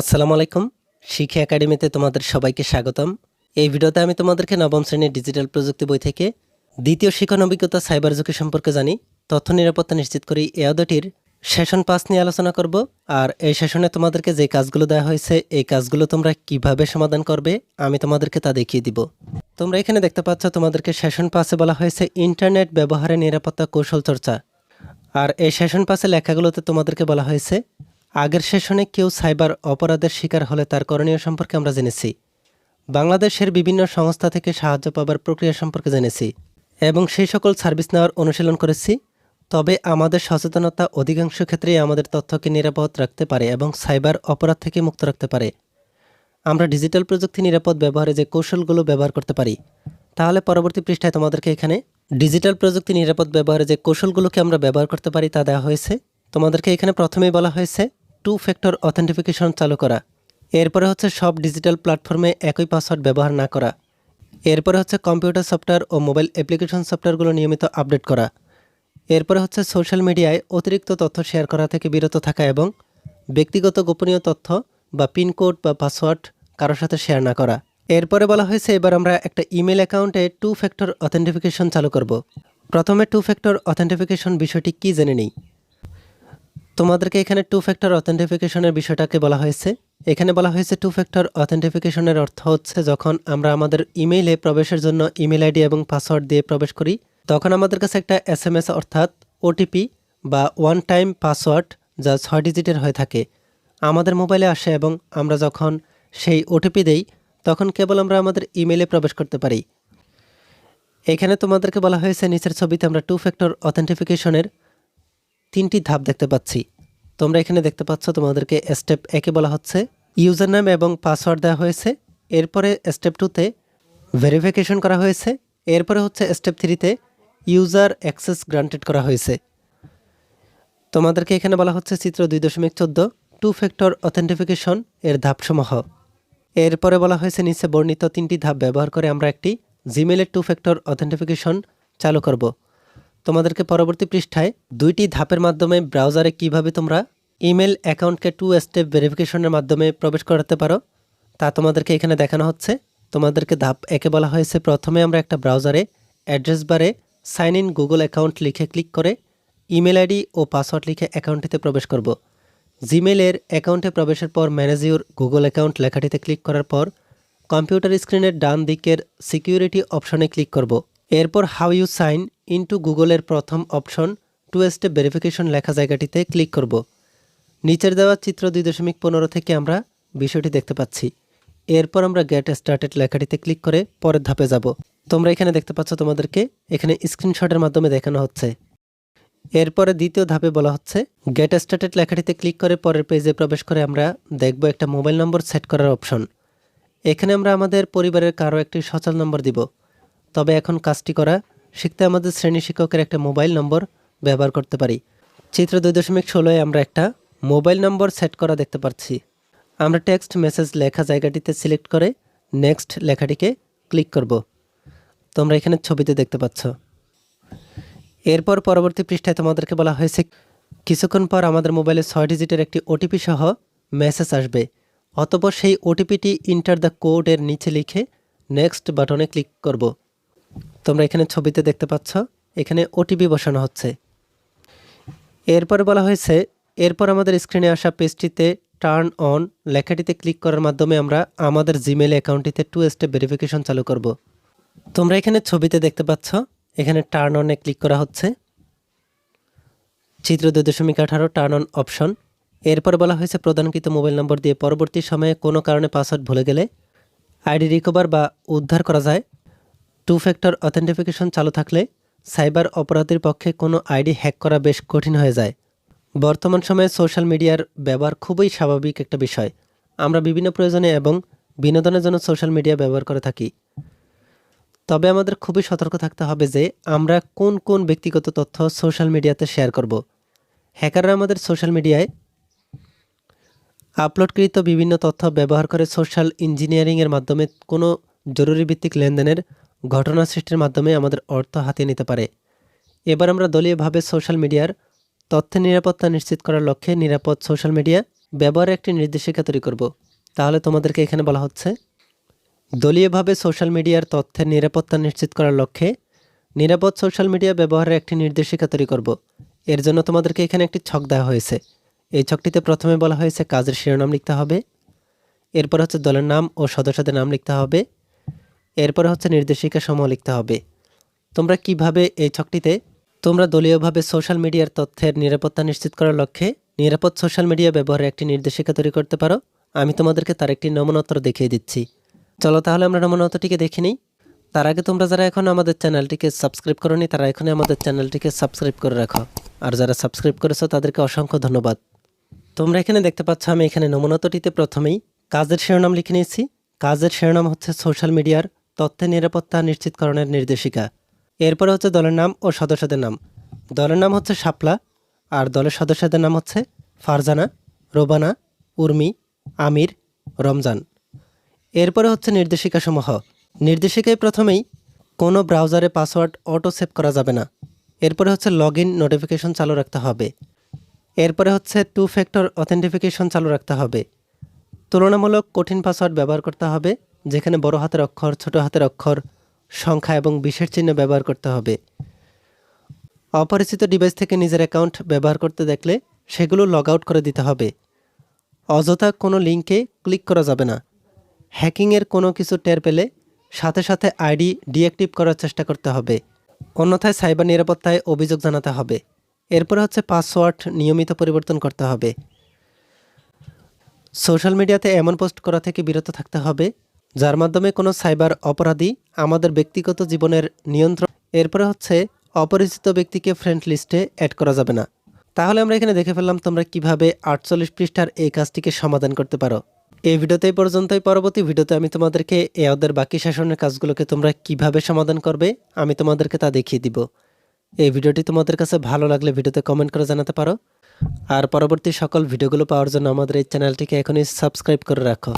আসসালামু আলাইকুম। শিক্ষা একাডেমিতে তোমাদের সবাইকে স্বাগতম। এই ভিডিওতে আমি তোমাদেরকে নবম শ্রেণির ডিজিটাল প্রযুক্তি বই থেকে দ্বিতীয় শিক্ষণ অভিজ্ঞতা সাইবার ঝুঁকি সম্পর্কে জানি, তথ্য নিরাপত্তা নিশ্চিত করি এই অধ্যায়টির সেশন পাস নিয়ে আলোচনা করব। আর এই সেশনে তোমাদেরকে যে কাজগুলো দেওয়া হয়েছে, এই কাজগুলো তোমরা কীভাবে সমাধান করবে, আমি তোমাদেরকে তা দেখিয়ে দিব। তোমরা এখানে দেখতে পাচ্ছ তোমাদেরকে সেশন পাসে বলা হয়েছে ইন্টারনেট ব্যবহারে নিরাপত্তা কৌশল চর্চা। আর এই সেশন পাসে লেখাগুলোতে তোমাদেরকে বলা হয়েছে আগের সেশনে কেউ সাইবার অপরাধের শিকার হলে তার করণীয় সম্পর্কে আমরা জেনেছি। বাংলাদেশের বিভিন্ন সংস্থা থেকে সাহায্য পাবার প্রক্রিয়া সম্পর্কে জেনেছি এবং সেই সকল সার্ভিস নেওয়ার অনুশীলন করেছি। তবে আমাদের সচেতনতা অধিকাংশ ক্ষেত্রেই আমাদের তথ্যকে নিরাপদ রাখতে পারে এবং সাইবার অপরাধ থেকে মুক্ত রাখতে পারে। আমরা ডিজিটাল প্রযুক্তি নিরাপদ ব্যবহারে যে কৌশলগুলো ব্যবহার করতে পারি, তাহলে পরবর্তী পৃষ্ঠায় তোমাদেরকে এখানে ডিজিটাল প্রযুক্তি নিরাপদ ব্যবহারে যে কৌশলগুলোকে আমরা ব্যবহার করতে পারি তা দেওয়া হয়েছে। তোমাদেরকে এখানে প্রথমেই বলা হয়েছে টু ফ্যাক্টর অথেন্টিফিকেশন চালু করা। এরপরে হচ্ছে সব ডিজিটাল প্ল্যাটফর্মে একই পাসওয়ার্ড ব্যবহার না করা। এরপরে হচ্ছে কম্পিউটার সফটওয়্যার ও মোবাইল অ্যাপ্লিকেশন সফটওয়্যারগুলো নিয়মিত আপডেট করা। এরপরে হচ্ছে সোশ্যাল মিডিয়ায় অতিরিক্ত তথ্য শেয়ার করা থেকে বিরত থাকা এবং ব্যক্তিগত গোপনীয় তথ্য বা পিনকোড বা পাসওয়ার্ড কারোর সাথে শেয়ার না করা। এরপরে বলা হয়েছে এবার আমরা একটা ইমেল অ্যাকাউন্টে টু ফ্যাক্টর অথেন্টিফিকেশন চালু করব। প্রথমে টু ফ্যাক্টর অথেন্টিফিকেশন বিষয়টি কী জেনে নিই। তোমাদেরকে এখানে টু ফ্যাক্টর অথেন্টিফিকেশনের বিষয়টাকে বলা হয়েছে। এখানে বলা হয়েছে টু ফ্যাক্টর অথেন্টিফিকেশনের অর্থ হচ্ছে যখন আমরা আমাদের ইমেইলে প্রবেশের জন্য ইমেল আইডি এবং পাসওয়ার্ড দিয়ে প্রবেশ করি, তখন আমাদের কাছে একটা এস এম এস অর্থাৎ ওটিপি বা ওয়ান টাইম পাসওয়ার্ড যা ছয় ডিজিটের হয়ে থাকে। আমাদের মোবাইলে আসে এবং আমরা যখন সেই ওটিপি দেই, তখন কেবল আমরা আমাদের ইমেইলে প্রবেশ করতে পারি। এখানে তোমাদেরকে বলা হয়েছে, নিচের ছবিতে আমরা টু ফ্যাক্টর অথেন্টিফিকেশনের তিনটি ধাপ দেখতে পাচ্ছি। তোমরা এখানে দেখতে পাচ্ছ তোমাদেরকে স্টেপ একে বলা হচ্ছে। ইউজার নাম এবং পাসওয়ার্ড দেওয়া হয়েছে। এরপরে স্টেপ টুতে ভেরিফিকেশন করা হয়েছে। এরপরে হচ্ছে স্টেপ থ্রিতে ইউজার অ্যাক্সেস গ্রান্টেড করা হয়েছে। তোমাদেরকে এখানে বলা হচ্ছে চিত্র দুই দশমিক চোদ্দ টু ফ্যাক্টর অথেন্টিফিকেশন এর ধাপসমূহ। এরপরে বলা হয়েছে নিচে বর্ণিত তিনটি ধাপ ব্যবহার করে আমরা একটি জিমেলের টু ফ্যাক্টর অথেন্টিফিকেশন চালু করব। তোমাদেরকে পরবর্তী পৃষ্ঠায় দুইটি ধাপের মাধ্যমে ব্রাউজারে কীভাবে তোমরা ইমেল অ্যাকাউন্টকে টু স্টেপ ভেরিফিকেশনের মাধ্যমে প্রবেশ করাতে পারো, তা তোমাদেরকে এখানে দেখানো হচ্ছে। তোমাদেরকে ধাপ একে বলা হয়েছে। প্রথমে আমরা একটা ব্রাউজারে অ্যাড্রেস বারে সাইন ইন গুগল অ্যাকাউন্ট লিখে ক্লিক করে ইমেল আইডি ও পাসওয়ার্ড লিখে অ্যাকাউন্টটিতে প্রবেশ করব। জিমেলের অ্যাকাউন্টে প্রবেশের পর ম্যানেজ ইউর গুগল অ্যাকাউন্ট লেখাটিতে ক্লিক করার পর কম্পিউটার স্ক্রিনের ডান দিকের সিকিউরিটি অপশনে ক্লিক করব। এরপর হাউ ইউ সাইন ইনটু গুগলের প্রথম অপশন টু স্টেপ ভেরিফিকেশন লেখা জায়গাটিতে ক্লিক করব। নিচের দেওয়া চিত্র দুই দশমিক পনেরো থেকে আমরা বিষয়টি দেখতে পাচ্ছি। এরপর আমরা গেট স্টার্টেড লেখাটিতে ক্লিক করে পরের ধাপে যাব। তোমরা এখানে দেখতে পাচ্ছ তোমাদেরকে এখানে স্ক্রিনশটের মাধ্যমে দেখানো হচ্ছে। এরপরে দ্বিতীয় ধাপে বলা হচ্ছে গেট স্টার্টেড লেখাটিতে ক্লিক করে পরের পেজে প্রবেশ করে আমরা দেখব একটা মোবাইল নম্বর সেট করার অপশন এখানে আমরা আমাদের পরিবারের কারও একটি সচল নম্বর দিব। তবে এখন কাজটি করা শিখতে আমাদের শ্রেণি শিক্ষকের একটা মোবাইল নম্বর ব্যবহার করতে পারি। চিত্র দুই দশমিক ষোলোয় আমরা একটা মোবাইল নম্বর সেট করা দেখতে পাচ্ছি। আমরা টেক্সট মেসেজ লেখা জায়গাটিতে সিলেক্ট করে নেক্সট লেখাটিকে ক্লিক করব। তোমরা এখানে ছবিতে দেখতে পাচ্ছ। এরপর পরবর্তী পৃষ্ঠায় তোমাদেরকে বলা হয়েছে, কিছুক্ষণ পর আমাদের মোবাইলে ছয় ডিজিটের একটি ওটিপি সহ মেসেজ আসবে। অতপর সেই ওটিপিটি ইন্টার দ্য কোডের নিচে লিখে নেক্সট বাটনে ক্লিক করব। তোমরা এখানে ছবিতে দেখতে পাচ্ছ, এখানে ওটিপি বসানো হচ্ছে। এরপর বলা হয়েছে, এরপর আমাদের স্ক্রিনে আসা পেজটিতে টার্ন অন লেখাটিতে ক্লিক করার মাধ্যমে আমরা আমাদের জিমেল অ্যাকাউন্টটিতে টু স্টেপ ভেরিফিকেশন চালু করব। তোমরা এখানে ছবিতে দেখতে পাচ্ছ, এখানে টার্ন অনে ক্লিক করা হচ্ছে। চিত্র দুই দশমিক আঠারো টার্ন অন অপশন এরপর বলা হয়েছে, প্রদানকৃত মোবাইল নম্বর দিয়ে পরবর্তী সময়ে কোনো কারণে পাসওয়ার্ড ভুলে গেলে আইডি রিকভার বা উদ্ধার করা যায়। টু ফ্যাক্টর অথেন্টিফিকেশন চালু থাকলে সাইবার অপরাধের পক্ষে কোনো আইডি হ্যাক করা বেশ কঠিন হয়ে যায়। বর্তমান সময়ে সোশ্যাল মিডিয়ার ব্যবহার খুবই স্বাভাবিক একটা বিষয়। আমরা বিভিন্ন প্রয়োজনে এবং বিনোদনের জন্য সোশ্যাল মিডিয়া ব্যবহার করে থাকি। তবে আমাদের খুবই সতর্ক থাকতে হবে যে আমরা কোন কোন ব্যক্তিগত তথ্য সোশ্যাল মিডিয়াতে শেয়ার করব। হ্যাকাররা আমাদের সোশ্যাল মিডিয়ায় আপলোডকৃত বিভিন্ন তথ্য ব্যবহার করে সোশ্যাল ইঞ্জিনিয়ারিংয়ের মাধ্যমে কোনো জরুরি ভিত্তিক লেনদেনের ঘটনা সৃষ্টির মাধ্যমে আমাদের অর্থ হাতিয়ে নিতে পারে। এবার আমরা দলীয়ভাবে সোশ্যাল মিডিয়ার তথ্যের নিরাপত্তা নিশ্চিত করার লক্ষ্যে নিরাপদ সোশ্যাল মিডিয়া ব্যবহারে একটি নির্দেশিকা তৈরি করব। তাহলে তোমাদেরকে এখানে বলা হচ্ছে দলীয়ভাবে সোশ্যাল মিডিয়ার তথ্যের নিরাপত্তা নিশ্চিত করার লক্ষ্যে নিরাপদ সোশ্যাল মিডিয়া ব্যবহারের একটি নির্দেশিকা তৈরি করব। এর জন্য তোমাদেরকে এখানে একটি ছক দেওয়া হয়েছে। এই ছকটিতে প্রথমে বলা হয়েছে, কাজের শিরোনাম লিখতে হবে। এরপর হচ্ছে দলের নাম ও সদস্যদের নাম লিখতে হবে। এরপরে হচ্ছে নির্দেশিকা সমূহ লিখতে হবে। তোমরা কীভাবে এই ছকটিতে, তোমরা দলীয়ভাবে সোশ্যাল মিডিয়ার তথ্যের নিরাপত্তা নিশ্চিত করার লক্ষ্যে নিরাপদ সোশ্যাল মিডিয়া ব্যবহারে একটি নির্দেশিকা তৈরি করতে পারো, আমি তোমাদেরকে তার একটি নমুনোত্তর দেখিয়ে দিচ্ছি। চলো তাহলে আমরা নমুনোত্তরটিকে দেখে নিই। তার আগে তোমরা যারা এখন আমাদের চ্যানেলটিকে সাবস্ক্রাইব করোনি, তারা এখনই আমাদের চ্যানেলটিকে সাবস্ক্রাইব করে রাখো। আর যারা সাবস্ক্রাইব করেছ, তাদেরকে অসংখ্য ধন্যবাদ। তোমরা এখানে দেখতে পাচ্ছ, আমি এখানে নমুনাতটিতে প্রথমেই কাজের শিরোনাম লিখে নিয়েছি। কাজের শিরোনাম হচ্ছে সোশ্যাল মিডিয়ার তথ্যের নিরাপত্তা নিশ্চিতকরণের নির্দেশিকা। এরপরে হচ্ছে দলের নাম ও সদস্যদের নাম। দলের নাম হচ্ছে শাপলা, আর দলের সদস্যদের নাম হচ্ছে ফারজানা, রোবানা, উর্মি, আমির, রমজান। এরপরে হচ্ছে নির্দেশিকাসমূহ। নির্দেশিকায় প্রথমেই কোনো ব্রাউজারে পাসওয়ার্ড অটো সেভ করা যাবে না। এরপরে হচ্ছে লগ ইন নোটিফিকেশন চালু রাখতে হবে। এরপরে হচ্ছে টু ফ্যাক্টর অথেন্টিফিকেশন চালু রাখতে হবে। তুলনামূলক কঠিন পাসওয়ার্ড ব্যবহার করতে হবে। যেখানে বড় হাতের অক্ষর, ছোট হাতের অক্ষর, সংখ্যা এবং বিশেষ চিহ্ন ব্যবহার করতে হবে। অপরিচিত ডিভাইস থেকে নিজের অ্যাকাউন্ট ব্যবহার করতে দেখলে সেগুলো লগ আউট করে দিতে হবে। অযথা কোনো লিঙ্কে ক্লিক করা যাবে না। হ্যাকিংয়ের কোনো কিছু টের পেলে সাথে সাথে আইডি ডিঅ্যাক্টিভ করার চেষ্টা করতে হবে। অন্যথায় সাইবার নিরাপত্তায় অভিযোগ জানাতে হবে। এরপরে হচ্ছে পাসওয়ার্ড নিয়মিত পরিবর্তন করতে হবে। সোশ্যাল মিডিয়াতে এমন পোস্ট করা থেকে বিরত থাকতে হবে যার মাধ্যমে কোনো সাইবার অপরাধী আমাদের ব্যক্তিগত জীবনের নিয়ন্ত্রণ, এরপরে হচ্ছে অপরিচিত ব্যক্তিকে ফ্রেন্ড লিস্টে অ্যাড করা যাবে না। তাহলে আমরা এখানে দেখে ফেললাম তোমরা কীভাবে আটচল্লিশ পৃষ্ঠার এই কাজটিকে সমাধান করতে পারো। এই ভিডিওতে এই পর্যন্তই। পরবর্তী ভিডিওতে আমি তোমাদেরকে এ ওদের বাকি শাসনের কাজগুলোকে তোমরা কীভাবে সমাধান করবে, আমি তোমাদেরকে তা দেখিয়ে দিব। এই ভিডিওটি তোমাদের কাছে ভালো লাগলে ভিডিওতে কমেন্ট করে জানাতে পারো। আর পরবর্তী সকল ভিডিওগুলো পাওয়ার জন্য আমাদের এই চ্যানেলটিকে এখনই সাবস্ক্রাইব করে রাখো।